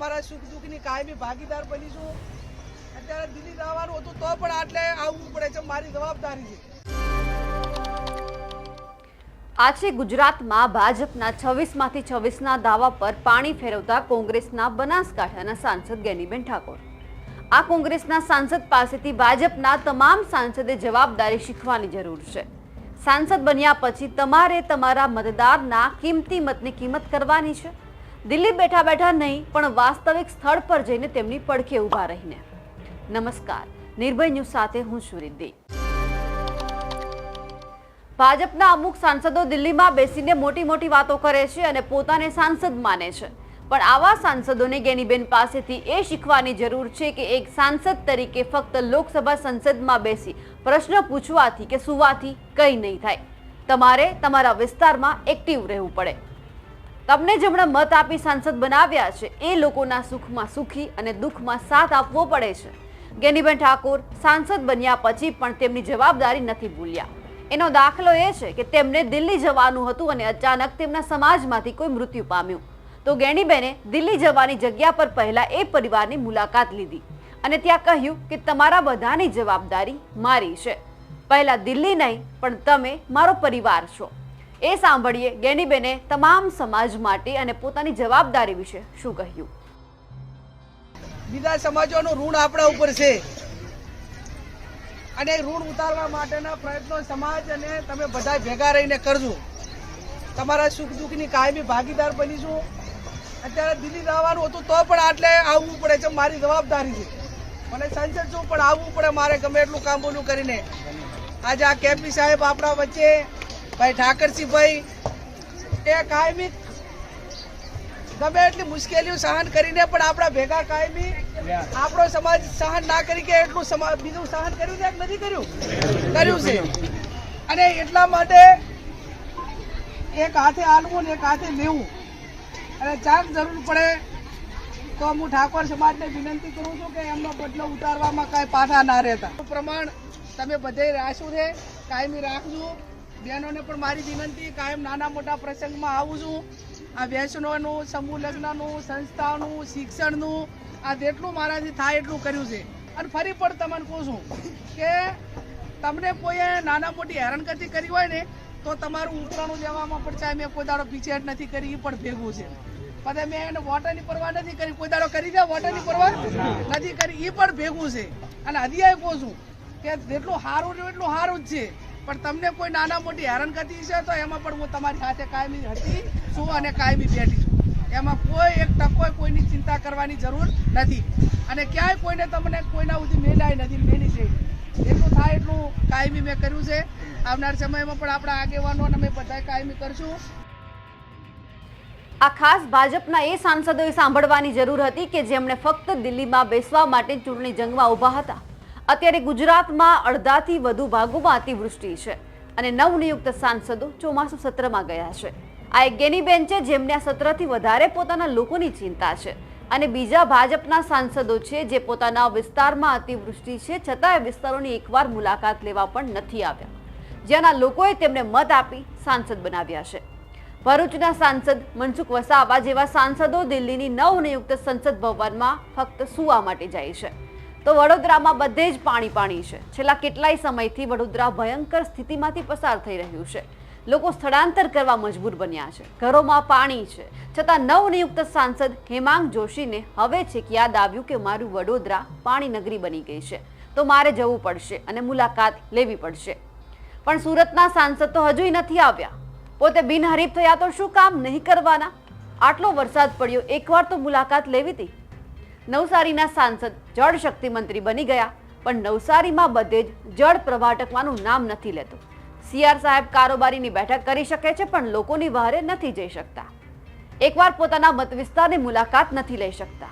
તમારા સુખ દુઃખની કાયમી ભાગીદાર બનીશું. અત્યારે દિલ્હી જવાનું હતું તો પણ આટલે આવવું પડે છે. મારી જવાબદારી છે. આજે ગુજરાતમાં ભાજપના છવ્વીસમાંથી છવ્વીસના દાવા પર પાણી ફેરવતા કોંગ્રેસના બનાસકાંઠાના સાંસદ ગેનીબેન ઠાકોર. આ કોંગ્રેસના સાંસદ પાસેથી ભાજપના તમામ સાંસદે જવાબદારી શીખવાની જરૂર છે. સાંસદ બન્યા પછી તમારે તમારા મતદારના કિંમતી મતની કિંમત કરવાની છે. દિલ્હી બેઠા બેઠા નહીં, પણ વાસ્તવિક સ્થળ પર જઈને તેમની પડખે ઊભા રહીને. નમસ્કાર, નિર્ભય ન્યૂઝ સાથે હું છું રિદ્ધિ. ભાજપના અમુક સાંસદો દિલ્હીમાં બેસીને મોટી મોટી વાતો કરે છે અને પોતાને સાંસદ માને છે. પણ આવા સાંસદોને ગેનીબેન પાસેથી એ શીખવાની જરૂર છે કે એક સાંસદ તરીકે ફક્ત લોકસભા સંસદમાં બેસી પ્રશ્ન પૂછવાથી કે સુવાથી કંઈ નહીં થાય. તમારે તમારા વિસ્તારમાં એક્ટિવ રહેવું પડે. તમને જેમણે મત આપી સાંસદ બનાવ્યા છે, એ લોકોના સુખમાં સુખી અને દુઃખમાં સાથ આપવો પડે છે. ગેનીબેન ઠાકોર સાંસદ બન્યા પછી પણ તેમની જવાબદારી નથી ભૂલ્યા. એનો દાખલો એ છે કે તેમને દિલ્હી જવાનું હતું અને અચાનક તેમના સમાજમાંથી કોઈ મૃત્યુ પામ્યું. તો ગેનીબેને દિલ્હી જવાની જગ્યા પર પહેલા એ પરિવારની મુલાકાત લીધી અને ત્યાં કહ્યું કે તમારા બધાની જવાબદારી મારી છે. પહેલા દિલ્હી નહીં, પણ તમે મારો પરિવાર છો. એ સાંભળીએ ગેનીબેને તમામ સમાજ માટે અને પોતાની જવાબદારી વિશે શું કહ્યું? બીજા સમાજોનું ઋણ આપણા ઉપર છે. અને ઋણ ઉતારવા માટેના પ્રયત્નો સમાજ અને તમે બધા ભેગા રહીને કરજો. તમારા સુખ દુઃખની કાયમી ભાગીદાર બનીશું. અત્યારે દિલ્હી જવાનું હતું તો પણ આટલે આવવું પડે છે, મારી જવાબદારી છે. મને સંસદ છું, પણ આવવું પડે મારે ગમે એટલું કામ બોલું કરીને. આજે આ કેપી સાહેબ આપણા વચ્ચે ભાઈ ઠાકરસિંહભાઈ, એ કાયમી ગમે એટલી મુશ્કેલીઓ સહન કરીને પણ આપણા ભેગા કાયમી આપણો સમાજ સહન ના કરી કે એટલું સમાજ બીજું સહન કર્યું છે નથી કર્યું? કર્યું છે. અને એટલા માટે એક હાથે આલવું ને એક હાથે લેવું. અને ચાંદ જરૂર પડે તો હું ઠાકોર સમાજને વિનંતી કરું છું કે એમનો બદલો ઉતારવામાં કાંઈ પાછા ના રહેતા. પ્રમાણ તમે બધે રાખ્યું છે, કાયમી રાખજો. બહેનોને પણ મારી વિનંતી કાયમ નાના મોટા પ્રસંગમાં આવું છું. આ વ્યસનોનું સમૂહ લગ્નનું, સંસ્થાનું, શિક્ષણનું, આ જેટલું મારાથી થાય એટલું કર્યું છે. અને ફરી પણ તમને કહું છું કે તમને કોઈએ નાના મોટી હેરાનગતિ કરી હોય ને, તો તમારું ઉતરાણું લેવામાં પણ ચાહે મેં કોઈ દાડો પીછેહટ નથી કરી, એ પણ ભેગું છે. પછી મેં એને વોટરની પરવા નથી કરી, કોઈ દાડો કરી દે વોટરની પરવા નથી કરી, એ પણ ભેગું છે. અને હજી કહું છું કે જેટલું સારું રહ્યું એટલું સારું જ છે. પણ તમને કોઈ નાના મોટી હેરાનગતિ છે તો એમાં પણ હું તમારી સાથે કાયમી હતી, છું અને કાયમી બેઠી છું. એમાં કોઈ એક તકો કોઈની ચિંતા કરવાની જરૂર નથી. અને ક્યાંય કોઈને તમને કોઈના સુધી મેલાય નથી મેલી છે. એટલું થાય એટલું કાયમી મેં કર્યું છે. આવનાર સમયમાં પણ આપણા આગેવાનો અને અમે બધા કાયમી કરશું. આ ખાસ ભાજપના એ સાંસદોએ સાંભળવાની જરૂર હતી કે જેમણે ફક્ત દિલ્હીમાં બેસવા માટે ચૂંટણી જંગમાં ઊભા હતા. અત્યારે ગુજરાતમાં અડધાથી વધુ ભાગોમાં અતિવૃષ્ટિ છે અને નવનિયુક્ત સાંસદો ચોમાસુ સત્રમાં ગયા છે. આ એક ગેની બેન છે જેમને આ સત્રથી વધારે પોતાના લોકોની ચિંતા છે અને બીજા ભાજપના સાંસદો છે જે પોતાના વિસ્તારમાં અતિવૃષ્ટિ છે છતાં એ વિસ્તારોની એકવાર મુલાકાત લેવા પણ નથી આવ્યા. જેના લોકોએ તેમને મત આપી સાંસદ બનાવ્યા છે. ભરૂચના સાંસદ મનસુખ વસાવા જેવા સાંસદો દિલ્હીની નવનિયુક્ત સંસદ ભવનમાં ફક્ત સુવા માટે જાય છે. તો વડોદરામાં બધે જ પાણી પાણી છે. છેલ્લા કેટલાય સમયથી વડોદરા ભયંકર સ્થિતિમાંથી પસાર થઈ રહ્યું છે. લોકો સ્થળાંતર કરવા મજબૂર બન્યા છે. ઘરોમાં પાણી છે. છતાં નવનિયુક્ત સાંસદ હેમાંગ જોશીને હવે છેક યાદ આવ્યું કે મારું વડોદરા પાણી નગરી બની ગઈ છે. તો મારે જવું પડશે અને મુલાકાત લેવી પડશે. પણ સુરતના સાંસદ તો હજુય નથી આવ્યા. પોતે બિનહરીફ થયા તો શું કામ નહીં કરવાના? આટલો વરસાદ પડ્યો. એકવાર તો મુલાકાત લેવી હતી નવસારીના સાંસદ જળ શક્તિ મંત્રી બની ગયા, પણ નવસારીમાં બધે જ જળ પ્રવાહ અટકવાનું નામ નથી લેતું. સીઆર સાહેબ કારોબારીની બેઠક કરી શકે છે, પણ લોકોની વહારે નથી જઈ શકતા. એકવાર પોતાના મત વિસ્તારની મુલાકાત નથી લઈ શકતા.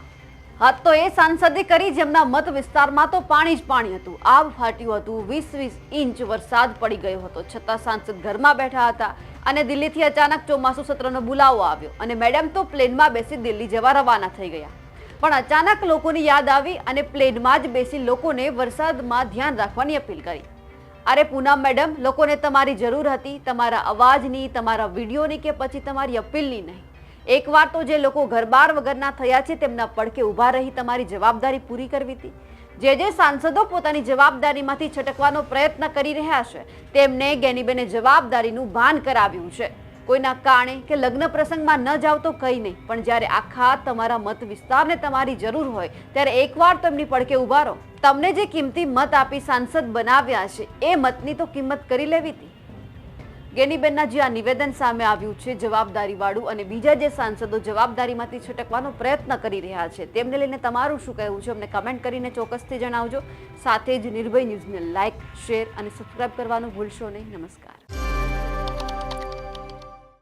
હદ તો એ સાંસદે કરી જેમના મત વિસ્તારમાં તો પાણી જ પાણી હતું. આબ ફાટ્યું હતું વીસ વીસ ઇંચ વરસાદ પડી ગયો હતો. છતાં સાંસદ ઘરમાં બેઠા હતા અને દિલ્હીથી અચાનક ચોમાસુ સત્રનો બોલાવો આવ્યો અને મેડમ તો પ્લેનમાં બેસી દિલ્હી જવા રવાના થઈ ગયા. પણ અચાનક લોકોની યાદ આવી અને પ્લેનમાં જ બેસી લોકોને વરસાદમાં ધ્યાન રાખવાની અપીલ કરી. અરે પૂનમ મેડમ, લોકોને તમારી જરૂર હતી, તમારા અવાજની, તમારા વિડીયોની કે પછી તમારી અપીલની નહીં. એકવાર તો જે લોકો ઘરબાર વગરના થયા છે તેમના પડકે ઊભા રહી તમારી જવાબદારી પૂરી કરવી હતી. જે જે સાંસદો પોતાની જવાબદારીમાંથી છટકવાનો પ્રયત્ન કરી રહ્યા છે, તેમને ગેનીબેને જવાબદારીનું ભાન કરાવ્યું છે. કોઈના કારણે કે લગ્ન પ્રસંગમાં ન જાવ તો કંઈ નહીં. પણ જ્યારે આખા તમારા મત વિસ્તારને તમારી જરૂર હોય, ત્યારે એકવાર તો એમની પડકે ઊભા રહો. તમને જે કિંમતી મત આપી સાંસદ બનાવ્યા છે, એ મતની તો કિંમત કરી લેવી હતી. ગેનીબેનના જે આ નિવેદન સામે આવ્યું છે, જવાબદારીવાળું અને બીજા જે સાંસદો જવાબદારીમાંથી છટકવાનો પ્રયત્ન કરી રહ્યા છે, તેમને લઈને તમારું શું કહેવું છે? અમને કમેન્ટ કરીને ચોક્કસથી જણાવજો. સાથે જ નિર્ભય ન્યૂઝને લાઇક શેર અને સબસ્ક્રાઇબ કરવાનું ભૂલશો નહીં. નમસ્કાર.